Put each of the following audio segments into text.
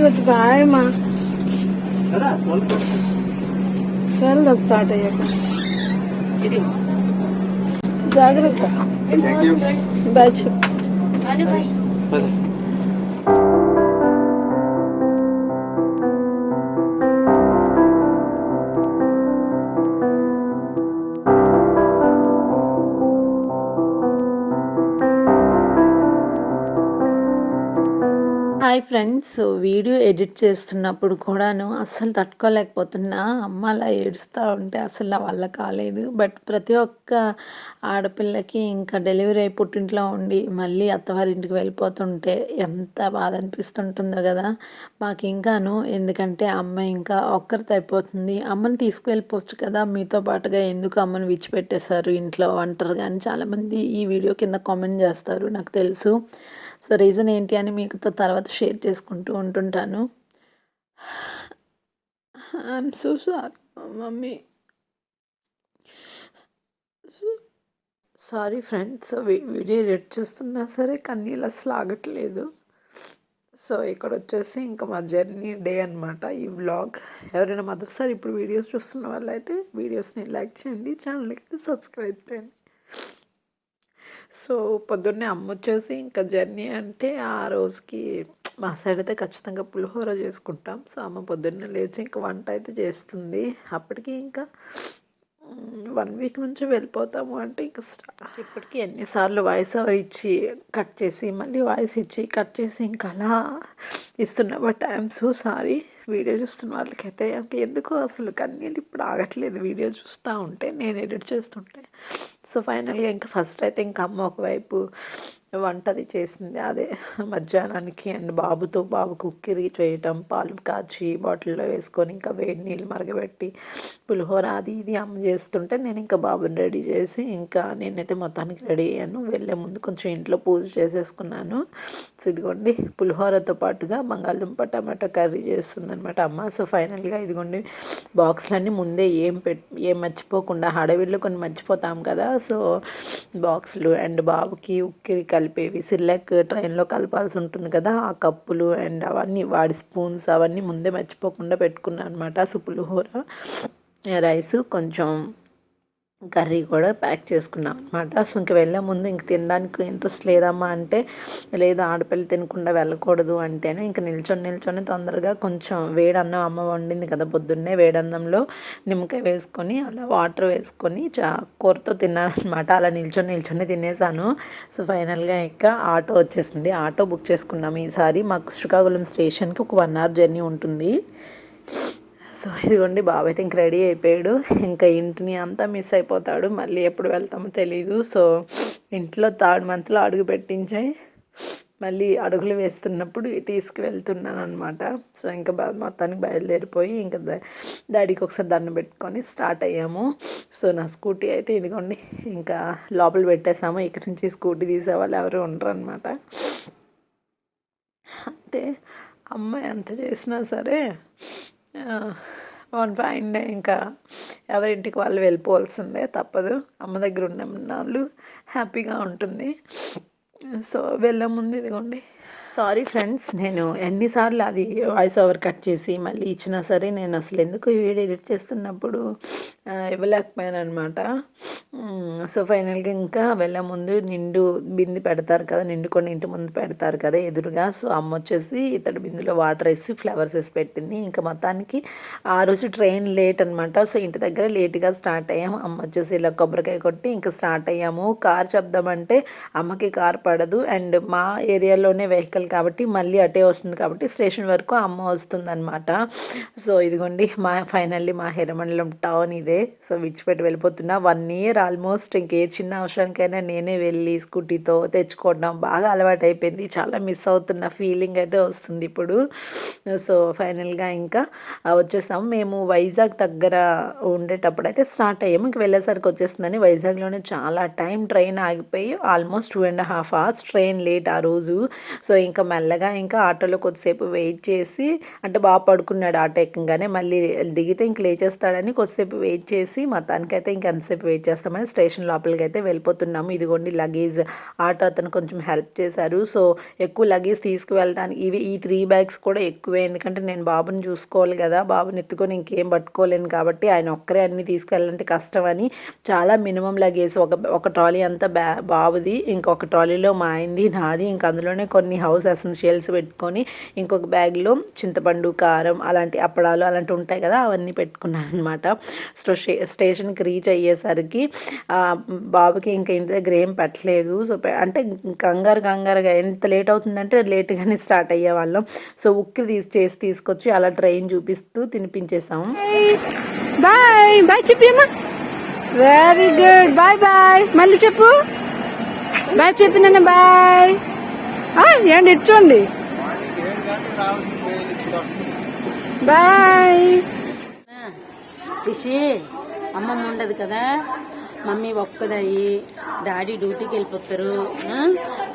వద్దు బాయ్ మా వెళ్దాం స్టార్ట్ అయ్యాక జాగ్రత్త బాయ్ చెప్పు హాయ్ ఫ్రెండ్స్ వీడియో ఎడిట్ చేస్తున్నప్పుడు కూడాను అస్సలు తట్టుకోలేకపోతున్నా. అమ్మ అలా ఏడుస్తూ ఉంటే అసలు నా వల్ల కాలేదు. బట్ ప్రతి ఒక్క ఆడపిల్లకి ఇంకా డెలివరీ అయి పుట్టింట్లో ఉండి మళ్ళీ అత్తవారింటికి వెళ్ళిపోతుంటే ఎంత బాధ అనిపిస్తుంటుందో కదా. మాకు ఇంకాను ఎందుకంటే అమ్మ ఇంకా ఒక్కరితో అయిపోతుంది. అమ్మని తీసుకువెళ్ళిపోవచ్చు కదా. మీతో పాటుగా ఎందుకు అమ్మని విడిచిపెట్టేశారు ఇంట్లో అంటారు కానీ చాలామంది ఈ వీడియో కింద కామెంట్ చేస్తారు నాకు తెలుసు. సో రీజన్ ఏంటి అని మీకుతో తర్వాత షేర్ చేసుకుంటూ ఉంటుంటాను. I'm so sorry mummy. Sorry friends video edit చూస్తున్నా సరే కన్నీళ్ళు అసలు ఆగట్లేదు. సో ఇక్కడ వచ్చేసి ఇంకా మా జర్నీ డే అనమాట ఈ వ్లాగ్. ఎవరైనా మొదటిసారి ఇప్పుడు వీడియోస్ చూస్తున్న వాళ్ళైతే వీడియోస్ని లైక్ చేయండి ఛానల్కి అయితే సబ్స్క్రైబ్ చేయండి. సో పొద్దున్నే అమ్మ వచ్చేసి ఇంకా జర్నీ అంటే ఆ రోజుకి మా సైడ్ అయితే ఖచ్చితంగా పులిహోర చేసుకుంటాం. సో అమ్మ పొద్దున్నే లేచి ఇంకా వంట అయితే చేస్తుంది. అప్పటికి ఇంకా వన్ వీక్ నుంచి వెళ్ళిపోతాము అంటే ఇంకా స్టార్ట్. ఇప్పటికి ఎన్నిసార్లు వాయిస్ ఓవర్ ఇచ్చి కట్ చేసి మళ్ళీ వాయిస్ ఇచ్చి కట్ చేసి ఇంకా అలా ఇస్తున్నా. But I'm so sorry. Video చూస్తున్న వాళ్ళకైతే ఇంకా ఎందుకో అసలు కన్నీళ్ళు ఇప్పుడు ఆగట్లేదు. వీడియో చూస్తూ ఉంటే నేను ఎడిట్ చేస్తుంటే. సో ఫైనల్గా ఇంకా ఫస్ట్ అయితే ఇంకా అమ్మ ఒకవైపు వంటది చేసింది అదే. మధ్యాహ్నానికి అండ్ బాబుతో బాబు కుక్కిరి చేయటం పాలు కాచి బాటిల్లో వేసుకొని ఇంకా వేడి నీళ్ళు మరగబెట్టి పులిహోర అది ఇది అమ్మ చేస్తుంటే నేను ఇంకా బాబుని రెడీ చేసి ఇంకా నేనైతే మొత్తానికి రెడీ అయ్యాను. వెళ్ళే ముందు కొంచెం ఇంట్లో పూజ చేసేసుకున్నాను. సో ఇదిగోండి పులిహోరతో పాటుగా బంగాళదుంప టమాటో కర్రీ చేస్తుందనమాట అమ్మ. సో ఫైనల్గా ఇదిగోండి బాక్స్లన్నీ ముందే ఏం పెట్ ఏం మర్చిపోకుండా హడవిల్లో కొన్ని మర్చిపోతాం కదా. సో బాక్సులు అండ్ బాబుకి ఉక్కిరి కలిపేవి. సిర్లాక్ ట్రైన్లో కలపాల్సి ఉంటుంది కదా ఆ కప్పులు అండ్ అవన్నీ వాడి స్పూన్స్ అవన్నీ ముందే మర్చిపోకుండా పెట్టుకున్నాను అనమాట సో రైస్ కొంచెం కర్రీ కూడా ప్యాక్ చేసుకున్నాం అనమాట సో ఇంక వెళ్ళే ముందు ఇంక తినడానికి ఇంట్రెస్ట్ లేదమ్మా అంటే లేదు ఆడపిల్ల తినకుండా వెళ్ళకూడదు అంటేనే ఇంక నిల్చొని నిల్చొని తొందరగా కొంచెం వేడన్నం అమ్మ వండింది కదా పొద్దున్నే వేడన్నంలో నిమ్మకాయ వేసుకొని అలా వాటర్ వేసుకొని చా కూరతో తిన్నాను అనమాట అలా నిల్చొని నిల్చొని తినేసాను. సో ఫైనల్గా ఇంకా ఆటో వచ్చేసింది. ఆటో బుక్ చేసుకున్నాము ఈసారి. మాకు శ్రీకాకుళం స్టేషన్కి ఒక వన్ అవర్ జర్నీ ఉంటుంది. సో ఇదిగోండి బాబు అయితే ఇంక రెడీ అయిపోయాడు. ఇంకా ఇంటిని అంతా మిస్ అయిపోతాడు. మళ్ళీ ఎప్పుడు వెళ్తామో తెలీదు. సో ఇంట్లో థర్డ్ మంత్లో అడుగు పెట్టించాయి. మళ్ళీ అడుగులు వేస్తున్నప్పుడు తీసుకువెళ్తున్నాను అనమాట సో ఇంకా మొత్తానికి బయలుదేరిపోయి ఇంకా డాడీకి ఒకసారి దండం పెట్టుకొని స్టార్ట్ అయ్యాము. సో నా స్కూటీ అయితే ఇదిగోండి ఇంకా లోపల పెట్టేసాము ఇక్కడి నుంచి స్కూటీ తీసేవాళ్ళు ఎవరు ఉండరు అనమాట అంతే. అమ్మాయి ఎంత చేసినా సరే వన్ పాయింట్ ఇంకా ఎవరింటికి వాళ్ళు వెళ్ళిపోవాల్సిందే తప్పదు. అమ్మ దగ్గర ఉన్న వాళ్ళు హ్యాపీగా ఉంటుంది. సో వెళ్ళే ముందు ఇదిగోండి. సారీ ఫ్రెండ్స్ నేను ఎన్నిసార్లు అది వాయిస్ ఓవర్ కట్ చేసి మళ్ళీ ఇచ్చినా సరే నేను అసలు ఎందుకు ఈ వీడియో ఎడిట్ చేస్తున్నప్పుడు ఇవ్వలేకపోయాను అనమాట సో ఫైనల్గా ఇంకా వెళ్ళే ముందు నిండు బింది పెడతారు కదా నిండు కొన్ని ఇంటి ముందు పెడతారు కదా ఎదురుగా. సో అమ్మ వచ్చేసి ఇతడి బిందులో వాటర్ వేసి ఫ్లవర్స్ వేసి పెట్టింది. ఇంకా మొత్తానికి ఆ రోజు ట్రైన్ లేట్ అనమాట సో ఇంటి దగ్గర లేట్గా స్టార్ట్ అయ్యాము. అమ్మ వచ్చేసి ఇలా కొబ్బరికాయ కొట్టి ఇంకా స్టార్ట్ అయ్యాము. కార్ చెప్దామంటే అమ్మకి కార్ పడదు. అండ్ మా ఏరియాలోనే వెహికల్ కాబట్టి మళ్ళీ అటే వస్తుంది కాబట్టి స్టేషన్ వరకు అమ్మ వస్తుందన్నమాట. సో ఇదిగోండి మా ఫైనల్లీ మా హెరమండలం టౌన్ ఇదే. సో విడిచిపెట్టి వెళ్ళిపోతున్నా. వన్ ఇయర్ ఆల్మోస్ట్ ఇంకే చిన్న అవసరానికైనా నేనే వెళ్ళి స్కూటీతో తెచ్చుకోవడం బాగా అలవాటు అయిపోయింది చాలా మిస్ అవుతున్న ఫీలింగ్ అయితే వస్తుంది ఇప్పుడు. సో ఫైనల్గా ఇంకా వచ్చేసాము. మేము వైజాగ్ దగ్గర ఉండేటప్పుడు అయితే స్టార్ట్ అయ్యాము. ఇంక వెళ్ళేసరికి వచ్చేస్తుందని వైజాగ్లోనే చాలా టైం ట్రైన్ ఆగిపోయి almost two and half hours train late ఆ రోజు. సో ఇంకా మెల్లగా ఇంకా ఆటోలో కొద్దిసేపు వెయిట్ చేసి అంటే బాగా పడుకున్నాడు ఆటో ఎక్కగానే మళ్ళీ దిగితే ఇంక లేచేస్తాడని కొద్దిసేపు వెయిట్ చేసి మొత్తానికైతే ఇంక ఎంతసేపు వెయిట్ చేస్తామని స్టేషన్ లోపలికి అయితే వెళ్ళిపోతున్నాము. ఇదిగోండి లగేజ్. ఆటో అతను కొంచెం హెల్ప్ చేశారు. సో ఎక్కువ లగేజ్ తీసుకువెళ్ళడానికి ఇవి ఈ త్రీ బ్యాగ్స్ కూడా ఎక్కువే. ఎందుకంటే నేను బాబుని చూసుకోవాలి కదా. బాబుని ఎత్తుకొని ఇంకేం పట్టుకోలేను కాబట్టి ఆయన ఒక్కరే అన్ని తీసుకెళ్ళాలంటే కష్టం అని చాలా మినిమం లగేజ్. ఒక ఒక ట్రాలీ అంతా బ్యా బాబుది ఇంకొక ట్రాలీలో మా ఆయనది నాది ఇంక అందులోనే కొన్ని హౌస్ ఎసెన్షియల్స్ పెట్టుకొని ఇంకొక బ్యాగ్లో చింతపండు కారం అలాంటి అప్పడాలు అలాంటివి ఉంటాయి కదా అవన్నీ పెట్టుకున్నాను అనమాట సో స్టేషన్కి రీచ్ అయ్యేసరికి బాబుకి ఇంకా ఇంటి దగ్గర ఏం పెట్టలేదు. సో అంటే కంగారు కంగారుగా ఎంత లేట్ అవుతుందంటే లేట్గానే స్టార్ట్ అయ్యే వాళ్ళం సో ఉక్కి తీసి చేసి తీసుకొచ్చి అలా ట్రైన్ చూపిస్తూ తినిపించేసాము. బాయ్ బాయ్ చెప్పినమ్మా వెరీ గుడ్ బాయ్ బాయ్ మళ్ళీ చెప్పు. బాయ్ చెప్పినా బాయ్ ఏంటి ఇచ్చోండి బాయ్. రిషి అమ్మమ్మ ఉండదు కదా. మమ్మీ ఒక్కదయ్యి డాడీ డ్యూటీకి వెళ్ళిపోతారు.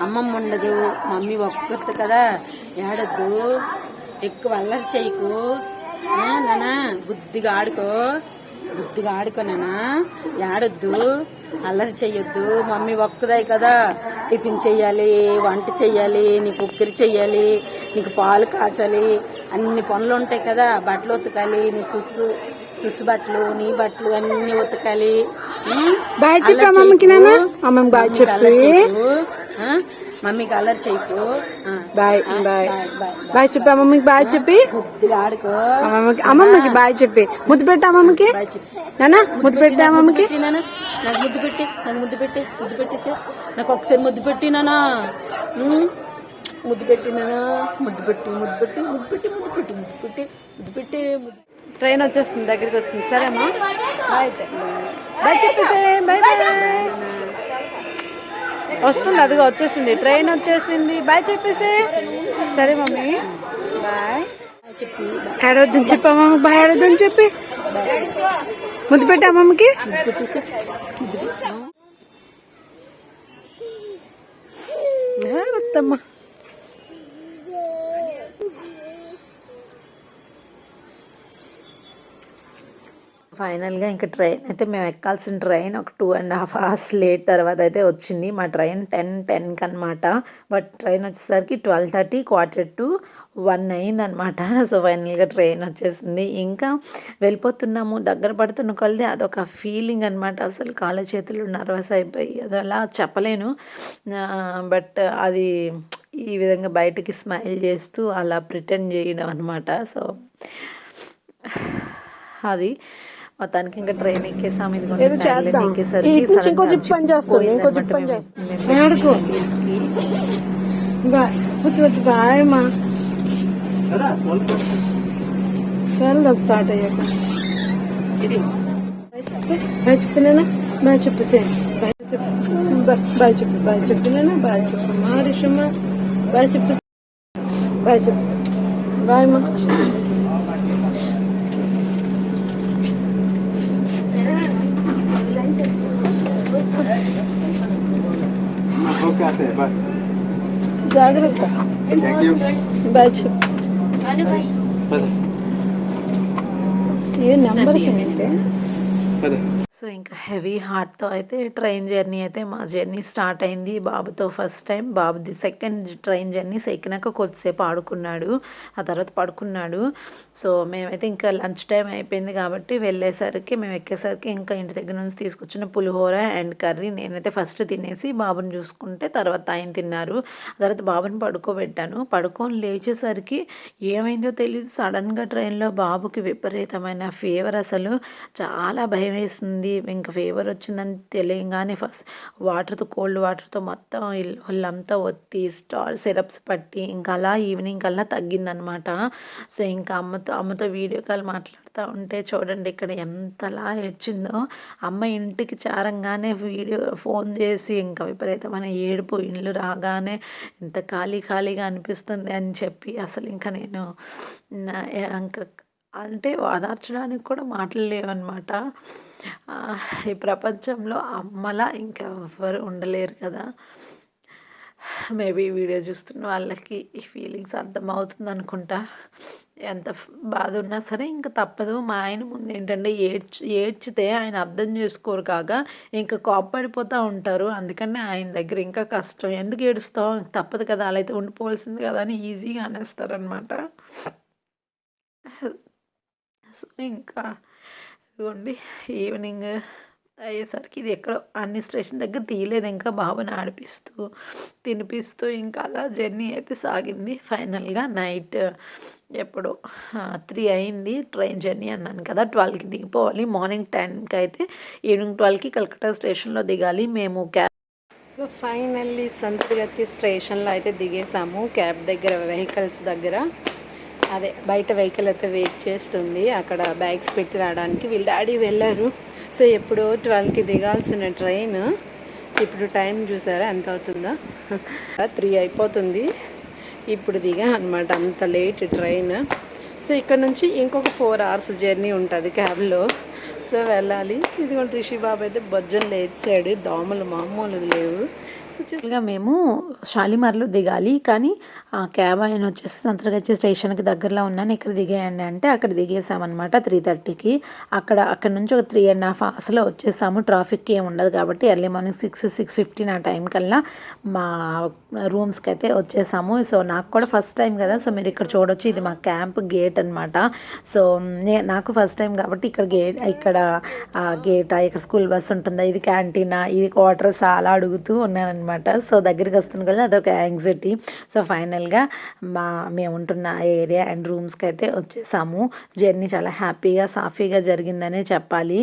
అమ్మమ్మ ఉండదు. మమ్మీ ఒక్కరిది కదా. ఏడద్దు. ఎక్కువ అల్లరి చేయకు. నానా బుద్ధిగా ఆడుకో. బుద్ధిగా ఆడుకో నానా. ఏడొద్దు. అల్లరి చెయ్యొద్దు. మమ్మీ ఒక్కదాయి కదా. టిఫిన్ చెయ్యాలి వంట చెయ్యాలి నీకు ఉక్కిరి చెయ్యాలి నీకు పాలు కాచాలి. అన్ని పనులు ఉంటాయి కదా. బట్టలు ఉతకాలి నీ సుస్సు సుస్సు బట్టలు నీ బట్టలు అన్ని ఉతకాలి. ఉం? బాయ్ చెప్పు. మమ్మీకి అల్లరి చేయకు. బాయ్ బాయ్ బాయ్ చెప్పి అమ్మమ్మకి బాయ్ చెప్పి ఆడుకో అమ్మమ్మకి అమ్మమ్మకి బాయ్ చెప్పి ముద్దు పెట్టు అమ్మమ్మకి నాన్న ముద్దు పెట్టి అమ్మమ్మకి పెట్టి నాకు ముద్దు పెట్టి నాకు ముద్దు పెట్టి ముద్దు పెట్టేసి నాకు ఒకసారి ముద్దు పెట్టి నానా ముద్దు పెట్టి నానా ముద్దు పెట్టి ముద్దు పెట్టి ముద్దు పెట్టి ముద్దు పెట్టి ముద్దు పెట్టి ముద్దు పెట్టి ట్రైన్ వచ్చేస్తుంది దగ్గరికి వస్తుంది సరేమ్మా బాయ్ బాయ్ చెప్పేసే బాయ్ బాయ్ వస్తుంది అదిగో వచ్చేసింది. ట్రైన్ వచ్చేసింది. బాయ్ చెప్పేసి. సరే మమ్మీ. బాయ్ చెప్పి ఏడవద్దని చెప్పి. అమ్మమ్మకి బాయ్ ఏడవద్దని చెప్పి. ముద్దు పెట్టా అమ్మమ్మకి వద్దమ్మా పెట్టేసి ముద్దు పెట్టి ఏడొద్దమ్మా ఫైనల్గా ఇంకా ట్రైన్ అయితే మేము ఎక్కాల్సిన ట్రైన్ ఒక two and half hours late తర్వాత అయితే వచ్చింది. మా ట్రైన్ టెన్ టెన్కి అనమాట బట్ ట్రైన్ వచ్చేసరికి twelve thirty quarter to one అయిందనమాట సో ఫైనల్గా ట్రైన్ వచ్చేసింది. ఇంకా వెళ్ళిపోతున్నాము. దగ్గర పడుతున్న కొలది అదొక ఫీలింగ్ అనమాట అసలు కాళ్ళ చేతులు నర్వస్ అయిపోయి అది అలా చెప్పలేను. బట్ అది ఈ విధంగా బయటకి స్మైల్ చేస్తూ అలా ప్రిటెండ్ చేయడం అనమాట సో అది మొత్తానికి ఇంకా ట్రైన్ ఎక్కేసాము ఇది ఏదో చేద్దాం. ఎక్కేసరికి ఈ కొంచెం కొంచెం పని చేస్తుంది, ఇంకొంచెం పని చేస్తుంది. ఆడుకో. బాయ్ వద్దు వద్దు బాయ్ మా వెళ్దాం స్టార్ట్ అయ్యాక బాయ్ చెప్పినా బాయ్ చెప్పేసే బాయ్ చెప్పు బాయ్ బాయ్ చెప్పు బాయ్ చెప్పినా బాయ్ చెప్పు మా రిషమ్మ బాయ్ చెప్పు బాయ్ చెప్పు బాయ్ మా लोग कहते हैं बस जागरूक थैंक यू बस ये नंबर से मिलते हैं సో ఇంకా హెవీ హార్ట్తో అయితే ట్రైన్ జర్నీ అయితే మా జర్నీ స్టార్ట్ అయింది. బాబుతో ఫస్ట్ టైం. బాబుది సెకండ్ ట్రైన్ జర్నీ ఎక్కినాక కొద్దిసేపు ఆడుకున్నాడు. ఆ తర్వాత పడుకున్నాడు. సో మేమైతే ఇంకా లంచ్ టైం అయిపోయింది కాబట్టి వెళ్ళేసరికి మేము ఎక్కేసరికి ఇంకా ఇంటి దగ్గర నుంచి తీసుకొచ్చిన పులిహోర అండ్ కర్రీ నేనైతే ఫస్ట్ తినేసి బాబుని చూసుకుంటే తర్వాత ఆయన తిన్నారు. ఆ తర్వాత బాబుని పడుకోబెట్టాను. పడుకొని లేచేసరికి ఏమైందో తెలియదు సడన్గా ట్రైన్లో బాబుకి విపరీతమైన ఫీవర్ అసలు. చాలా భయం వేసింది. ఇంకా ఫీవర్ వచ్చిందని తెలియగానే ఫస్ట్ వాటర్తో కోల్డ్ వాటర్తో మొత్తం వాళ్ళంతా ఒళ్ళంతా ఒత్తి స్టాల్ సిరప్స్ పట్టి ఇంకా అలా ఈవినింగ్ కల్లా తగ్గిందనమాట. సో ఇంకా అమ్మతో అమ్మతో వీడియో కాల్ మాట్లాడుతూ ఉంటే చూడండి ఇక్కడ ఎంతలా ఏడ్చిందో. అమ్మ ఇంటికి చారంగానే వీడియో ఫోన్ చేసి ఇంకా విపరీతమైన ఏడుపు ఇల్లు రాగానే ఇంత ఖాళీ ఖాళీగా అనిపిస్తుంది అని చెప్పి అసలు ఇంకా నేను ఇంకా అంటే ఓదార్చడానికి కూడా మాటలు లేవన్నమాట. ఈ ప్రపంచంలో అమ్మలా ఇంకెవ్వరు ఉండలేరు కదా. మేబీ వీడియో చూస్తున్న వాళ్ళకి ఈ ఫీలింగ్స్ అర్థమవుతుంది అనుకుంటా ఎంత బాధ ఉన్నా సరే ఇంకా తప్పదు. మా ఆయన ముందు ఏంటంటే ఏడ్చి ఏడ్చితే ఆయన అర్థం చేసుకోరు కాగా ఇంకా కోప్పడిపోతూ ఉంటారు. అందుకని ఆయన దగ్గర ఇంకా కష్టం. ఎందుకు ఏడుస్తావు? తప్పదు కదా. అలా అయితే ఉండిపోవాల్సింది కదా అని ఈజీగా అనేస్తారనమాట ఇంకా ఇదిగోండి ఈవినింగ్ అయ్యేసరికి ఇది ఎక్కడో అన్ని స్టేషన్ దగ్గర తీయలేదు. ఇంకా బాబుని ఆడిపిస్తూ తినిపిస్తూ ఇంకా అలా జర్నీ అయితే సాగింది. ఫైనల్గా నైట్ ఎప్పుడు త్రీ అయింది. ట్రైన్ జర్నీ అన్నాను కదా ట్వెల్వ్కి దిగిపోవాలి. మార్నింగ్ టెన్కి అయితే ఈవినింగ్ ట్వెల్వ్కి కలకత్తా స్టేషన్లో దిగాలి. మేము క్యాబ్ సో ఫైనల్లీ సంతగచ్చి స్టేషన్లో అయితే దిగేసాము. క్యాబ్ దగ్గర వెహికల్స్ దగ్గర. అదే బయట వెహికల్ అయితే వెయిట్ చేస్తుంది. అక్కడ బ్యాగ్స్ పెట్టి రావడానికి వీళ్ళ డాడీ వెళ్ళారు. సో ఎప్పుడో ట్వెల్వ్కి దిగాల్సిన ట్రైన్. ఇప్పుడు టైం చూసారా ఎంత అవుతుందో? త్రీ అయిపోతుంది. ఇప్పుడు దిగా అనమాట అంత లేట్ ట్రైన్. సో ఇక్కడ నుంచి ఇంకొక ఫోర్ అవర్స్ జర్నీ ఉంటుంది క్యాబ్లో. సో వెళ్ళాలి. ఇదిగోండి రిషి బాబు అయితే బొజ్జలు లేచాడు. దోమలు మామూలు లేవు. యాక్చువల్గా మేము షాలిమార్లో దిగాలి. కానీ ఆ క్యాబ్ ఆయన వచ్చేసి సంతరగచ్చి స్టేషన్కి దగ్గరలో ఉన్నాను. ఇక్కడ దిగేయండి అంటే అక్కడ దిగేసామన్నమాట త్రీ థర్టీకి. అక్కడ అక్కడ నుంచి ఒక త్రీ అండ్ హాఫ్ అవర్స్లో వచ్చేసాము. ట్రాఫిక్ ఏం ఉండదు కాబట్టి early morning six six fifteen ఆ టైం కల్లా మా రూమ్స్కి అయితే వచ్చేసాము. సో నాకు కూడా ఫస్ట్ టైం కదా. సో మీరు ఇక్కడ చూడొచ్చు. ఇది మా క్యాంప్ గేట్ అనమాట సో నే నాకు ఫస్ట్ టైం కాబట్టి ఇక్కడ గేట్ ఇక్కడ గేటా ఇక్కడ స్కూల్ బస్ ఉంటుందా ఇది క్యాంటీనా ఇది క్వార్టర్స్ అలా అడుగుతూ అనమాట సో దగ్గరికి వస్తుంది కదా అదొక యాంగ్జైటీ సో ఫైనల్గా మా మేము ఉంటున్న ఏరియా అండ్ రూమ్స్కి అయితే వచ్చేసాము. జర్నీ చాలా హ్యాపీగా సాఫీగా జరిగిందనే చెప్పాలి.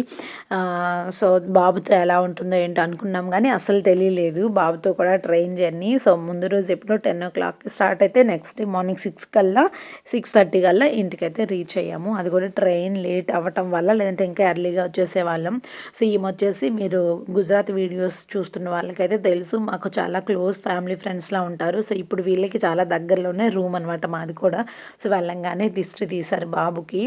సో బాబుతో ఎలా ఉంటుందో ఏంటో అనుకున్నాం కానీ అసలు తెలియలేదు. బాబుతో కూడా ట్రైన్ జర్నీ. సో ముందు రోజు ఎప్పుడో టెన్ ఓ క్లాక్కి స్టార్ట్ అయితే నెక్స్ట్ డే మార్నింగ్ సిక్స్ కల్లా సిక్స్ థర్టీ కల్లా ఇంటికైతే రీచ్ అయ్యాము. అది కూడా ట్రైన్ లేట్ అవ్వటం వల్ల లేదంటే ఇంకా ఎర్లీగా వచ్చేసే వాళ్ళం సో ఈమె వచ్చేసి మీరు గుజరాత్ వీడియోస్ చూస్తున్న వాళ్ళకైతే తెలుసు. మా మాకు చాలా క్లోజ్ ఫ్యామిలీ ఫ్రెండ్స్లా ఉంటారు. సో ఇప్పుడు వీళ్ళకి చాలా దగ్గరలోనే రూమ్ అనమాట మాది కూడా. సో వెళ్ళంగానే దిష్టి తీశారు బాబుకి.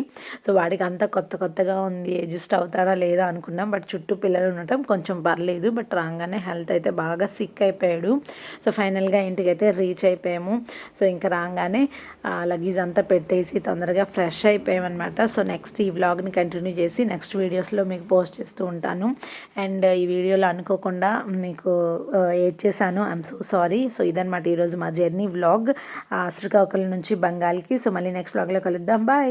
సో వాడికి అంతా కొత్త కొత్తగా ఉంది. అడ్జస్ట్ అవుతాడా లేదా అనుకున్నాం. బట్ చుట్టూ పిల్లలు ఉండటం కొంచెం పర్లేదు. బట్ రాగానే హెల్త్ అయితే బాగా సిక్ అయిపోయాడు. సో ఫైనల్గా ఇంటికైతే రీచ్ అయిపోయాము. సో ఇంకా రాగానే లగేజ్ అంతా పెట్టేసి తొందరగా ఫ్రెష్ అయిపోయామన్నమాట. సో నెక్స్ట్ ఈ వ్లాగ్ని కంటిన్యూ చేసి నెక్స్ట్ వీడియోస్లో మీకు పోస్ట్ చేస్తూ ఉంటాను. అండ్ ఈ వీడియోలో అనుకోకుండా మీకు ఏడ్ చేశాను ఐఎమ్ సో సారీ సో ఇదనమాట ఈరోజు మా జర్నీ వ్లాగ్. శ్రీకాకుళం నుంచి బంగాల్కి. సో మళ్ళీ నెక్స్ట్ వ్లాగ్లో కలుద్దాం. బాయ్